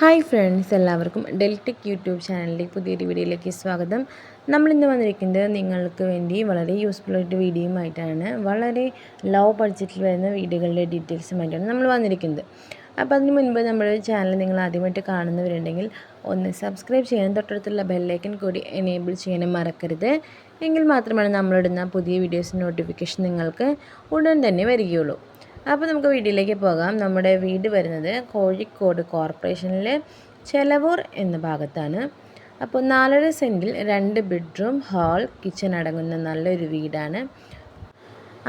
Hi friends എല്ലാവർക്കും ഡെൽറ്റിക് YouTube ചാനലിലേക്ക് പുതിയൊരു വീഡിയോയിലേക്ക് സ്വാഗതം. നമ്മളിന്ന് വന്നിരിക്കുന്നത് നിങ്ങൾക്ക് വേണ്ടി വളരെ യൂസ്ഫുൾ ആയിട്ട് വീഡിയോയുമായിട്ടാണ് വളരെ ലോ ബഡ്ജറ്റിൽ വരുന്ന വീഡിയോകളുടെ ഡീറ്റെയിൽസുമായിട്ടാണ് നമ്മൾ വന്നിരിക്കുന്നത്. അപ്പോൾ അതിന് മുൻപ് നമ്മുടെ ചാനൽ നിങ്ങൾ ആദ്യമായിട്ട് കാണുന്നവരുണ്ടെങ്കിൽ ഒന്ന് സബ്സ്ക്രൈബ് ചെയ്യാനും തൊട്ടടുത്തുള്ള ബെല്ലൈക്കൻ കൂടി എനേബിൾ ചെയ്യാനും മറക്കരുത്. എങ്കിൽ മാത്രമാണ് നമ്മളിടുന്ന പുതിയ വീഡിയോസ് നോട്ടിഫിക്കേഷൻ നിങ്ങൾക്ക് ഉടൻ തന്നെ വരികയുള്ളൂ. അപ്പോൾ നമുക്ക് വീട്ടിലേക്ക് പോകാം. നമ്മുടെ വീട് വരുന്നത് കോഴിക്കോട് കോർപ്പറേഷനിലെ ചെലവൂർ എന്ന ഭാഗത്താണ്. അപ്പോൾ നാലര സെന്റിൽ രണ്ട് ബെഡ്റൂം ഹാൾ കിച്ചൺ അടങ്ങുന്ന നല്ലൊരു വീടാണ്.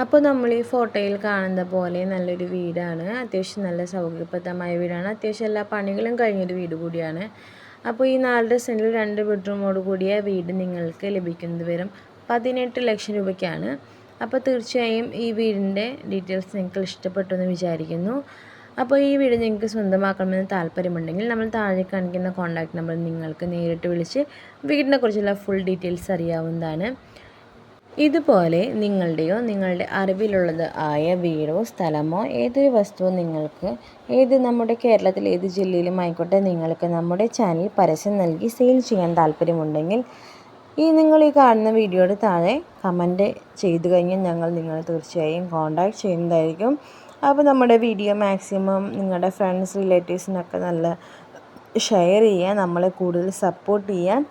അപ്പോൾ നമ്മൾ ഈ ഫോട്ടോയിൽ കാണുന്ന പോലെ നല്ലൊരു വീടാണ്. അത്യാവശ്യം നല്ല സൗകര്യപ്രദമായ വീടാണ്. അത്യാവശ്യം എല്ലാ പണികളും കഴിഞ്ഞൊരു വീട് കൂടിയാണ്. അപ്പോൾ ഈ നാലര സെന്റിൽ രണ്ട് ബെഡ്റൂമോട് കൂടിയ വീട് നിങ്ങൾക്ക് ലഭിക്കുന്നത് വരും പതിനെട്ട് ലക്ഷം രൂപയ്ക്കാണ്. അപ്പോൾ തീർച്ചയായും ഈ വീടിന്റെ ഡീറ്റെയിൽസ് നിങ്ങൾക്ക് ഇഷ്ടപ്പെട്ടു എന്ന് വിചാരിക്കുന്നു. അപ്പോൾ ഈ വീട് നിങ്ങൾക്ക് സ്വന്തമാക്കണമെന്ന് താല്പര്യമുണ്ടെങ്കിൽ നമ്മൾ താഴെ കാണിക്കുന്ന കോൺടാക്ട് നമ്പർ നിങ്ങൾക്ക് നേരിട്ട് വിളിച്ച് വീടിനെക്കുറിച്ചുള്ള ഫുൾ ഡീറ്റെയിൽസ് അറിയാവുന്നതാണ്. ഇതുപോലെ നിങ്ങളുടെയോ നിങ്ങളുടെ അറിവിലുള്ളത് ആയ വീടോ സ്ഥലമോ ഏതൊരു വസ്തുവോ നിങ്ങൾക്ക് ഏത് നമ്മുടെ കേരളത്തിൽ ഏത് ജില്ലയിലും ആയിക്കോട്ടെ നിങ്ങൾക്ക് നമ്മുടെ ചാനൽ പരസ്യം നൽകി സെയിൽ ചെയ്യാൻ താല്പര്യമുണ്ടെങ്കിൽ ഈ നിങ്ങൾ ഈ കാണുന്ന വീഡിയോയുടെ താഴെ കമന്റ് ചെയ്തു കഴിഞ്ഞാൽ ഞങ്ങൾ നിങ്ങളെ തീർച്ചയായും കോണ്ടാക്ട് ചെയ്യുന്നതായിരിക്കും. അപ്പോൾ നമ്മുടെ വീഡിയോ മാക്സിമം നിങ്ങളുടെ ഫ്രണ്ട്സ് റിലേറ്റീവ്സിനൊക്കെ നല്ല ഷെയർ ചെയ്യാൻ നമ്മളെ കൂടുതൽ സപ്പോർട്ട് ചെയ്യാൻ.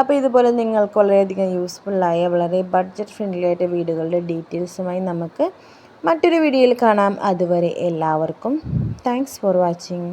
അപ്പോൾ ഇതുപോലെ നിങ്ങൾക്ക് വളരെയധികം യൂസ്ഫുള്ളായ വളരെ ബഡ്ജറ്റ് ഫ്രണ്ട്ലി ആയിട്ട് വീടുകളുടെ ഡീറ്റെയിൽസുമായി നമുക്ക് മറ്റൊരു വീഡിയോയിൽ കാണാം. അതുവരെ എല്ലാവർക്കും താങ്ക്സ് ഫോർ വാച്ചിങ്